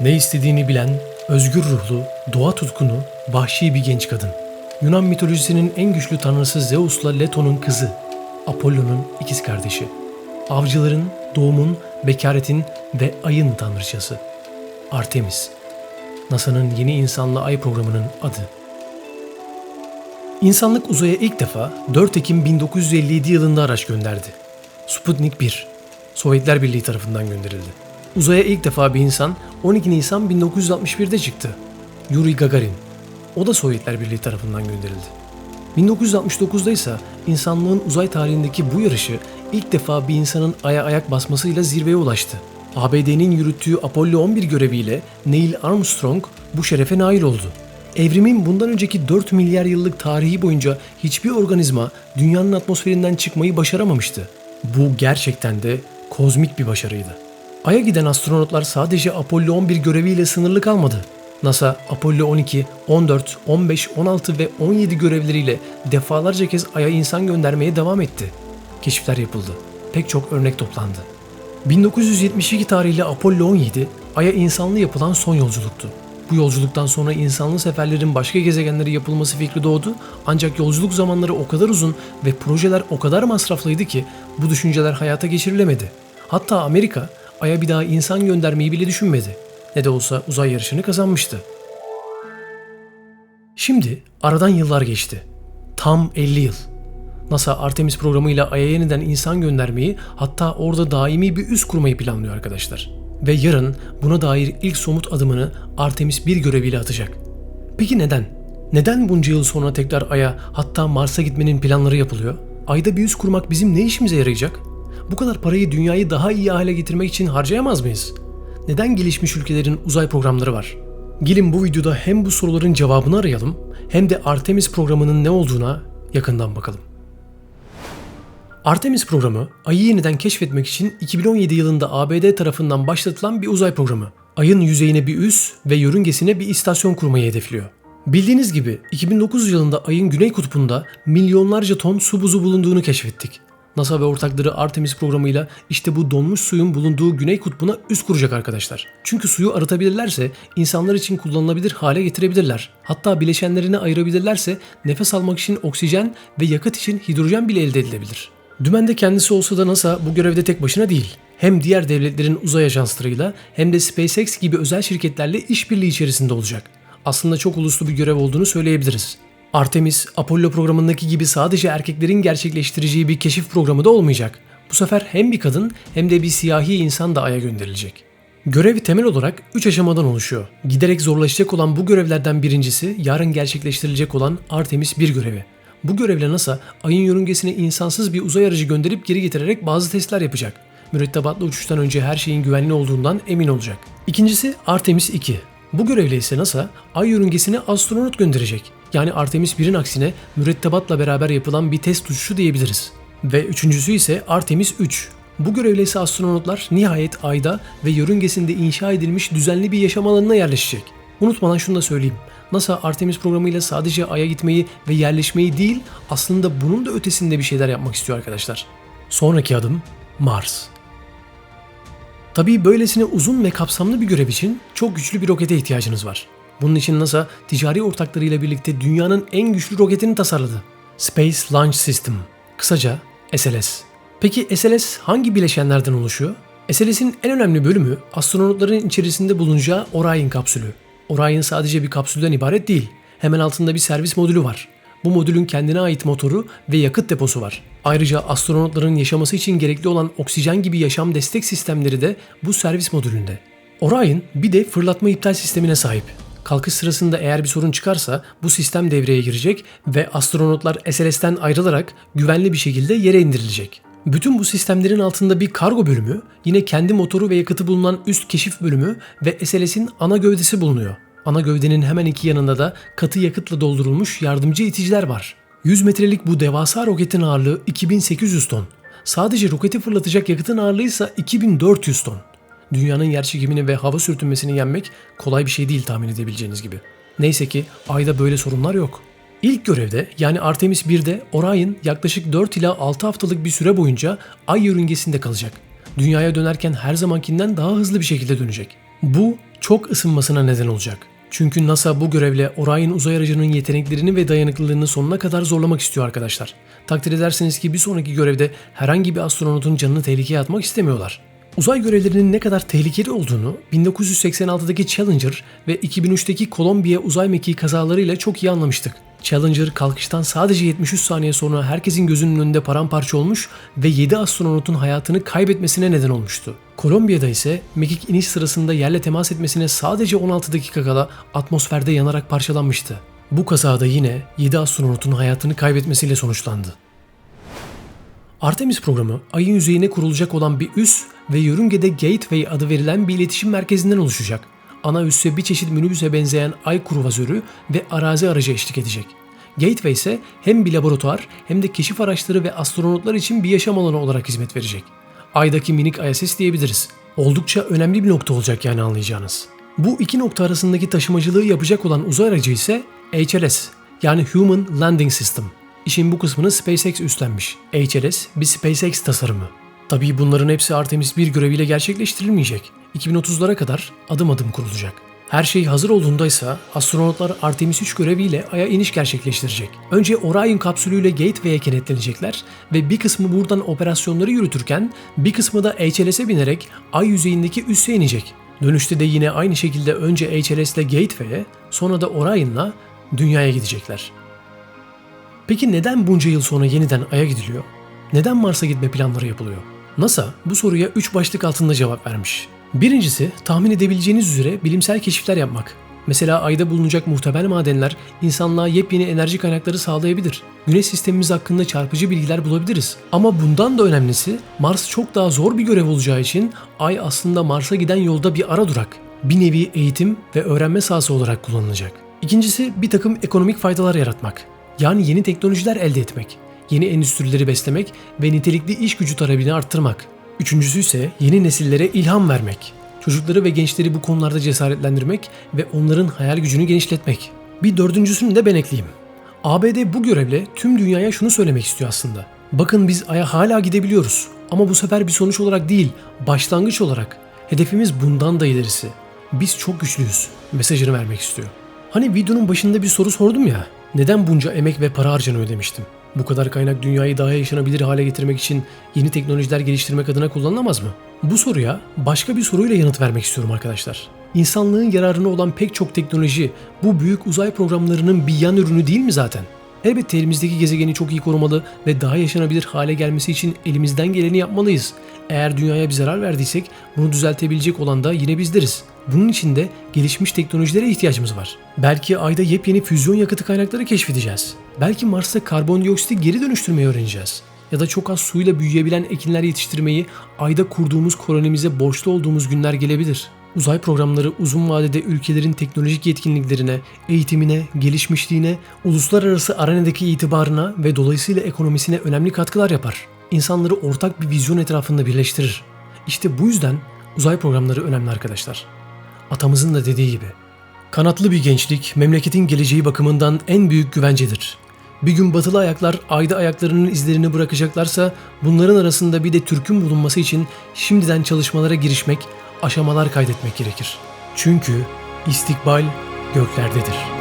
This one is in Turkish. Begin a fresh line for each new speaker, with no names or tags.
Ne istediğini bilen, özgür ruhlu, doğa tutkunu, vahşi bir genç kadın. Yunan mitolojisinin en güçlü tanrısı Zeus'la Leto'nun kızı, Apollo'nun ikiz kardeşi. Avcıların, doğumun, bekaretin ve ayın tanrıçası. Artemis. NASA'nın yeni insanlı ay programının adı. İnsanlık uzaya ilk defa 4 Ekim 1957 yılında araç gönderdi. Sputnik 1, Sovyetler Birliği tarafından gönderildi. Uzaya ilk defa bir insan 12 Nisan 1961'de çıktı. Yuri Gagarin. O da Sovyetler Birliği tarafından gönderildi. 1969'da ise insanlığın uzay tarihindeki bu yarışı ilk defa bir insanın aya ayak basmasıyla zirveye ulaştı. ABD'nin yürüttüğü Apollo 11 göreviyle Neil Armstrong bu şerefe nail oldu. Evrimin bundan önceki 4 milyar yıllık tarihi boyunca hiçbir organizma dünyanın atmosferinden çıkmayı başaramamıştı. Bu gerçekten de kozmik bir başarıydı. Ay'a giden astronotlar sadece Apollo 11 göreviyle sınırlı kalmadı. NASA Apollo 12, 14, 15, 16 ve 17 görevleriyle defalarca kez Ay'a insan göndermeye devam etti. Keşifler yapıldı. Pek çok örnek toplandı. 1972 tarihli Apollo 17, Ay'a insanlı yapılan son yolculuktu. Bu yolculuktan sonra insanlı seferlerin başka gezegenlere yapılması fikri doğdu ancak yolculuk zamanları o kadar uzun ve projeler o kadar masraflıydı ki bu düşünceler hayata geçirilemedi. Hatta Amerika Ay'a bir daha insan göndermeyi bile düşünmedi. Ne de olsa uzay yarışını kazanmıştı. Şimdi aradan yıllar geçti. Tam 50 yıl. NASA Artemis programıyla Ay'a yeniden insan göndermeyi hatta orada daimi bir üs kurmayı planlıyor arkadaşlar. Ve yarın buna dair ilk somut adımını Artemis 1 göreviyle atacak. Peki neden? Neden bunca yıl sonra tekrar Ay'a hatta Mars'a gitmenin planları yapılıyor? Ayda bir üs kurmak bizim ne işimize yarayacak? Bu kadar parayı dünyayı daha iyi hale getirmek için harcayamaz mıyız? Neden gelişmiş ülkelerin uzay programları var? Gelin bu videoda hem bu soruların cevabını arayalım hem de Artemis programının ne olduğuna yakından bakalım. Artemis programı, Ay'ı yeniden keşfetmek için 2017 yılında ABD tarafından başlatılan bir uzay programı. Ay'ın yüzeyine bir üs ve yörüngesine bir istasyon kurmayı hedefliyor. Bildiğiniz gibi 2009 yılında Ay'ın güney kutbunda milyonlarca ton su buzu bulunduğunu keşfettik. NASA ve ortakları Artemis programıyla işte bu donmuş suyun bulunduğu Güney Kutbu'na üst kuracak arkadaşlar. Çünkü suyu arıtabilirlerse insanlar için kullanılabilir hale getirebilirler. Hatta bileşenlerini ayırabilirlerse nefes almak için oksijen ve yakıt için hidrojen bile elde edilebilir. Dümende kendisi olsa da NASA bu görevde tek başına değil. Hem diğer devletlerin uzay ajanslarıyla hem de SpaceX gibi özel şirketlerle işbirliği içerisinde olacak. Aslında çok uluslu bir görev olduğunu söyleyebiliriz. Artemis, Apollo programındaki gibi sadece erkeklerin gerçekleştireceği bir keşif programı da olmayacak. Bu sefer hem bir kadın hem de bir siyahi insan da Ay'a gönderilecek. Görevi temel olarak 3 aşamadan oluşuyor. Giderek zorlaşacak olan bu görevlerden birincisi yarın gerçekleştirilecek olan Artemis 1 görevi. Bu görevle NASA Ay'ın yörüngesine insansız bir uzay aracı gönderip geri getirerek bazı testler yapacak. Mürettebatlı uçuştan önce her şeyin güvenli olduğundan emin olacak. İkincisi Artemis 2. Bu görevle ise NASA Ay yörüngesine astronot gönderecek. Yani Artemis 1'in aksine mürettebatla beraber yapılan bir test uçuşu diyebiliriz. Ve üçüncüsü ise Artemis 3. Bu görevle ise astronotlar nihayet Ay'da ve yörüngesinde inşa edilmiş düzenli bir yaşam alanına yerleşecek. Unutmadan şunu da söyleyeyim. NASA Artemis programıyla sadece Ay'a gitmeyi ve yerleşmeyi değil aslında bunun da ötesinde bir şeyler yapmak istiyor arkadaşlar. Sonraki adım Mars. Tabii böylesine uzun ve kapsamlı bir görev için çok güçlü bir rokete ihtiyacınız var. Bunun için NASA ticari ortaklarıyla birlikte dünyanın en güçlü roketini tasarladı. Space Launch System, kısaca SLS. Peki SLS hangi bileşenlerden oluşuyor? SLS'in en önemli bölümü astronotların içerisinde bulunacağı Orion kapsülü. Orion sadece bir kapsülden ibaret değil. Hemen altında bir servis modülü var. Bu modülün kendine ait motoru ve yakıt deposu var. Ayrıca astronotların yaşaması için gerekli olan oksijen gibi yaşam destek sistemleri de bu servis modülünde. Orion bir de fırlatma iptal sistemine sahip. Kalkış sırasında eğer bir sorun çıkarsa bu sistem devreye girecek ve astronotlar SLS'ten ayrılarak güvenli bir şekilde yere indirilecek. Bütün bu sistemlerin altında bir kargo bölümü, yine kendi motoru ve yakıtı bulunan üst keşif bölümü ve SLS'in ana gövdesi bulunuyor. Ana gövdenin hemen iki yanında da katı yakıtla doldurulmuş yardımcı iticiler var. 100 metrelik bu devasa roketin ağırlığı 2800 ton. Sadece roketi fırlatacak yakıtın ağırlığı ise 2400 ton. Dünyanın yerçekimini ve hava sürtünmesini yenmek kolay bir şey değil tahmin edebileceğiniz gibi. Neyse ki Ay'da böyle sorunlar yok. İlk görevde yani Artemis 1'de Orion yaklaşık 4 ila 6 haftalık bir süre boyunca Ay yörüngesinde kalacak. Dünyaya dönerken her zamankinden daha hızlı bir şekilde dönecek. Bu çok ısınmasına neden olacak. Çünkü NASA bu görevle Orion uzay aracının yeteneklerini ve dayanıklılığını sonuna kadar zorlamak istiyor arkadaşlar. Takdir ederseniz ki bir sonraki görevde herhangi bir astronotun canını tehlikeye atmak istemiyorlar. Uzay görevlerinin ne kadar tehlikeli olduğunu 1986'daki Challenger ve 2003'teki Columbia uzay mekiği kazalarıyla çok iyi anlamıştık. Challenger kalkıştan sadece 73 saniye sonra herkesin gözünün önünde paramparça olmuş ve 7 astronotun hayatını kaybetmesine neden olmuştu. Columbia'da ise mekik iniş sırasında yerle temas etmesine sadece 16 dakika kala atmosferde yanarak parçalanmıştı. Bu kazada yine 7 astronotun hayatını kaybetmesiyle sonuçlandı. Artemis programı ayın yüzeyine kurulacak olan bir üs ve yörüngede Gateway adı verilen bir iletişim merkezinden oluşacak. Ana üsse bir çeşit minibüse benzeyen ay kruvazörü ve arazi aracı eşlik edecek. Gateway ise hem bir laboratuvar hem de keşif araçları ve astronotlar için bir yaşam alanı olarak hizmet verecek. Ay'daki minik ISS diyebiliriz. Oldukça önemli bir nokta olacak yani anlayacağınız. Bu iki nokta arasındaki taşımacılığı yapacak olan uzay aracı ise HLS yani Human Landing System. İşin bu kısmını SpaceX üstlenmiş. HLS bir SpaceX tasarımı. Tabii bunların hepsi Artemis 1 göreviyle gerçekleştirilmeyecek. 2030'lara kadar adım adım kurulacak. Her şey hazır olduğunda ise astronotlar Artemis 3 göreviyle Ay'a iniş gerçekleştirecek. Önce Orion kapsülüyle Gateway'e kenetlenecekler ve bir kısmı buradan operasyonları yürütürken bir kısmı da HLS'e binerek Ay yüzeyindeki üsse inecek. Dönüşte de yine aynı şekilde önce HLS ile Gateway'e sonra da Orion'la Dünya'ya gidecekler. Peki neden bunca yıl sonra yeniden Ay'a gidiliyor? Neden Mars'a gitme planları yapılıyor? NASA bu soruya 3 başlık altında cevap vermiş. Birincisi tahmin edebileceğiniz üzere bilimsel keşifler yapmak. Mesela ayda bulunacak muhtemel madenler insanlığa yepyeni enerji kaynakları sağlayabilir. Güneş sistemimiz hakkında çarpıcı bilgiler bulabiliriz. Ama bundan da önemlisi Mars çok daha zor bir görev olacağı için ay aslında Mars'a giden yolda bir ara durak. Bir nevi eğitim ve öğrenme sahası olarak kullanılacak. İkincisi bir takım ekonomik faydalar yaratmak. Yani yeni teknolojiler elde etmek, yeni endüstrileri beslemek ve nitelikli iş gücü talebini arttırmak. Üçüncüsü ise yeni nesillere ilham vermek. Çocukları ve gençleri bu konularda cesaretlendirmek ve onların hayal gücünü genişletmek. Bir dördüncüsünü de ben ekleyeyim. ABD bu görevle tüm dünyaya şunu söylemek istiyor aslında. Bakın biz Ay'a hala gidebiliyoruz. Ama bu sefer bir sonuç olarak değil, başlangıç olarak. Hedefimiz bundan da ilerisi. Biz çok güçlüyüz. Mesajını vermek istiyor. Hani videonun başında bir soru sordum ya. Neden bunca emek ve para harcanıyor demiştim. Bu kadar kaynak dünyayı daha yaşanabilir hale getirmek için yeni teknolojiler geliştirmek adına kullanılamaz mı? Bu soruya başka bir soruyla yanıt vermek istiyorum arkadaşlar. İnsanlığın yararına olan pek çok teknoloji bu büyük uzay programlarının bir yan ürünü değil mi zaten? Elbette elimizdeki gezegeni çok iyi korumalı ve daha yaşanabilir hale gelmesi için elimizden geleni yapmalıyız. Eğer dünyaya bir zarar verdiysek bunu düzeltebilecek olan da yine bizleriz. Bunun için de gelişmiş teknolojilere ihtiyacımız var. Belki ayda yepyeni füzyon yakıtı kaynakları keşfedeceğiz. Belki Mars'ta karbondioksiti geri dönüştürmeyi öğreneceğiz. Ya da çok az suyla büyüyebilen ekinler yetiştirmeyi ayda kurduğumuz kolonimize borçlu olduğumuz günler gelebilir. Uzay programları uzun vadede ülkelerin teknolojik yetkinliklerine, eğitimine, gelişmişliğine, uluslararası arenadaki itibarına ve dolayısıyla ekonomisine önemli katkılar yapar. İnsanları ortak bir vizyon etrafında birleştirir. İşte bu yüzden uzay programları önemli arkadaşlar. Atamızın da dediği gibi. Kanatlı bir gençlik memleketin geleceği bakımından en büyük güvencedir. Bir gün batılı ayaklar ayda ayaklarının izlerini bırakacaklarsa bunların arasında bir de Türk'ün bulunması için şimdiden çalışmalara girişmek, aşamalar kaydetmek gerekir. Çünkü istikbal göklerdedir.''